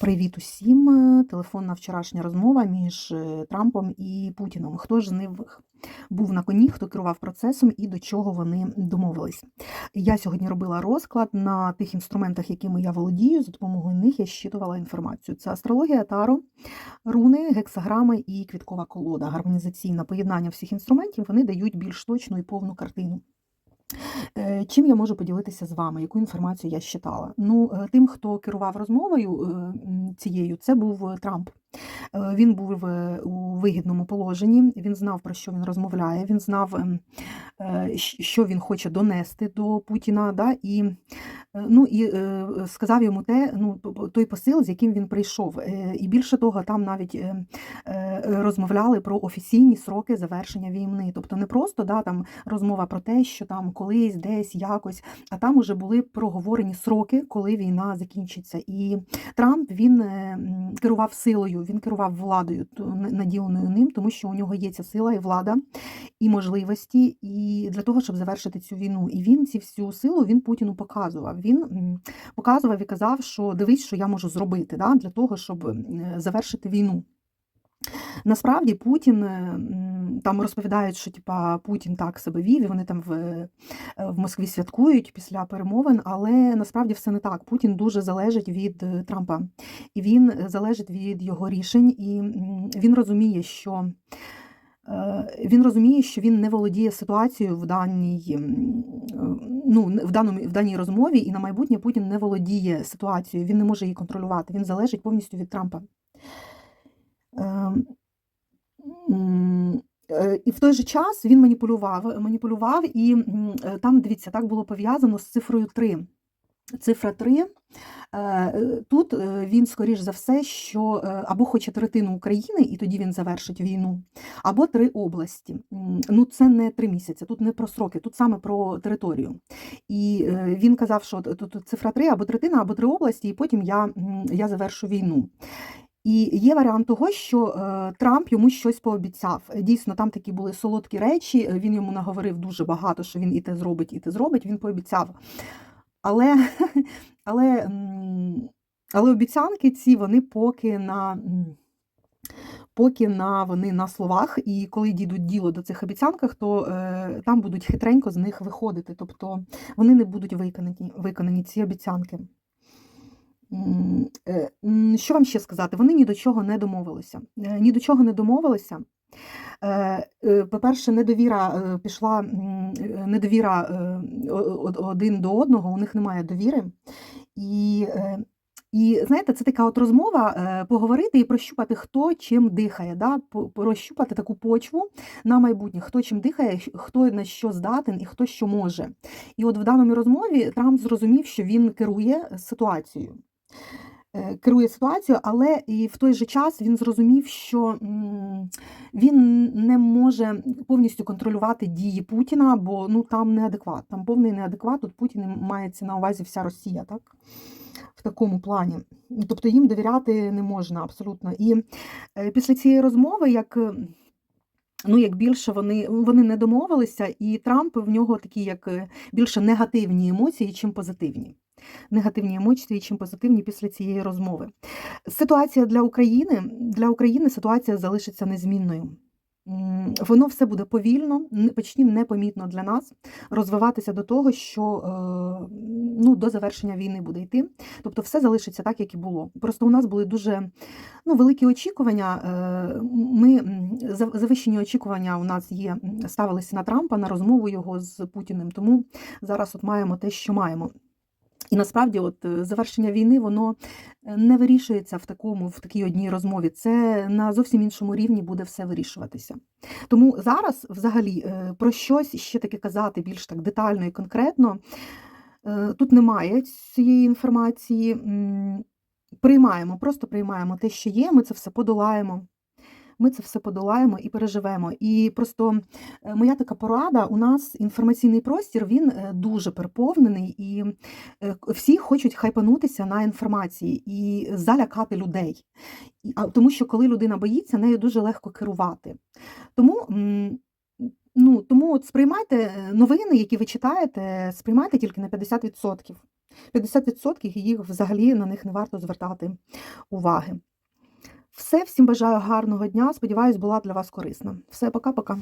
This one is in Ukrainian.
Привіт усім! Е, Телефонна вчорашня розмова між е, Трампом і Путіном. Хто ж з них був на коні, хто керував процесом і до чого вони домовились? Я сьогодні робила розклад на тих інструментах, якими я володію. За допомогою них я щитувала інформацію. Це астрологія, таро, руни, гексаграми і квіткова колода. Гармонізаційне поєднання всіх інструментів вони дають більш точну і повну картину. Е, Чим я можу поділитися з вами? Яку інформацію я читала? Ну, е, тим, хто керував розмовою е, цією, це був Трамп. Він був у вигідному положенні, він знав, про що він розмовляє, він знав, ем, що він хоче донести до Путіна, да, і, ну, і е, сказав йому те, ну, той посил, з яким він прийшов. Е, І більше того, там навіть е, е, розмовляли про офіційні сроки завершення війни. Тобто не просто да, там, розмова про те, що там колись, десь, якось, а там уже були проговорені сроки, коли війна закінчиться. І Трамп він е, керував силою, він керував владою, наділеною ним, тому що у нього є ця сила і влада, і можливості, і для того, щоб завершити цю війну. І він ці всю силу він Путіну показував. Він показував і казав, що дивись, що я можу зробити да, для того, щоб завершити війну. Насправді Путін е, там розповідають, що типа Путін так себе вів, і вони там в, е, в Москві святкують після перемовин, але насправді все не так. Путін дуже залежить від е, Трампа, і він залежить від його рішень, і він розуміє, що. Е, Він розуміє, що він не володіє ситуацією в даній, е, ну, в, даному, в даній розмові, і на майбутнє Путін не володіє ситуацією, він не може її контролювати. Він залежить повністю від Трампа. Е, І в той же час він маніпулював, маніпулював, і там, дивіться, так було пов'язано з цифрою 3. Цифра 3. е, Тут е, він, скоріш за все, що е, або хоче третину України, і тоді він завершить війну, або три області. Ну, це не три місяці, тут не про сроки, тут саме про територію. І е, він казав, що тут цифра 3 або третина, або три області, і потім я, я завершу війну. І є варіант того, що е, Трамп йому щось пообіцяв. Дійсно, там такі були солодкі речі. е, Він йому наговорив дуже багато, що він і те зробить, і те зробить. Він пообіцяв. Але, але, але обіцянки ці вони поки на. Поки на вони на словах, і коли дійдуть діло до цих обіцянках, то е, там будуть хитренько з них виходити. Тобто вони не будуть виконані, виконані ці обіцянки. Е, Що вам ще сказати? Вони ні до чого не домовилися. Е, Ні до чого не домовилися. Е, е, По-перше, недовіра е, пішла, недовіра один до одного, у них немає довіри. І, і знаєте, це така от розмова поговорити і прощупати, хто чим дихає, да? розщупати таку почву на майбутнє, хто чим дихає, хто на що здатен і хто що може. І от в даному розмові Трамп зрозумів, що він керує ситуацією. Е, Керує ситуацією, але і в той же час він зрозумів, що він не може повністю контролювати дії Путіна, бо ну там неадекват, там повний неадекват. Тут Путін мається на увазі вся Росія, так? В такому плані. Тобто їм довіряти не можна абсолютно. І е, після цієї розмови, як. Ну, як більше вони, вони не домовилися, і Трамп в нього такі як е, більше негативні емоції, чим позитивні. Негативні емоції, чим позитивні після цієї розмови. Ситуація для України для України ситуація залишиться незмінною. Воно все буде повільно, почти непомітно для нас розвиватися до того, що е, ну, до завершення війни буде йти. Тобто все залишиться так, як і було. Просто у нас були дуже ну, великі очікування. е, Ми завищені очікування у нас є, ставилися на Трампа на розмову його з Путіним. Тому зараз от маємо те, що маємо. І насправді, от е, завершення війни, воно е, не вирішується в такому, в такій одній розмові. Це на зовсім іншому рівні буде все вирішуватися. Тому зараз, взагалі, е, про щось ще таке казати більш так детально і конкретно. Тут немає цієї інформації. Приймаємо, просто приймаємо те, що є. Ми це все подолаємо. Ми це все подолаємо і переживемо. І просто е, моя така порада: у нас інформаційний простір він е, дуже переповнений, і е, всі хочуть хайпанутися на інформації і залякати людей. А тому, що коли людина боїться, нею дуже легко керувати. Тому. Ну, тому от сприймайте новини, які ви читаєте, сприймайте тільки на 50%. 50% їх взагалі на них не варто звертати уваги. Все, всім бажаю гарного дня. Сподіваюсь, була для вас корисна. Все, пока-пока.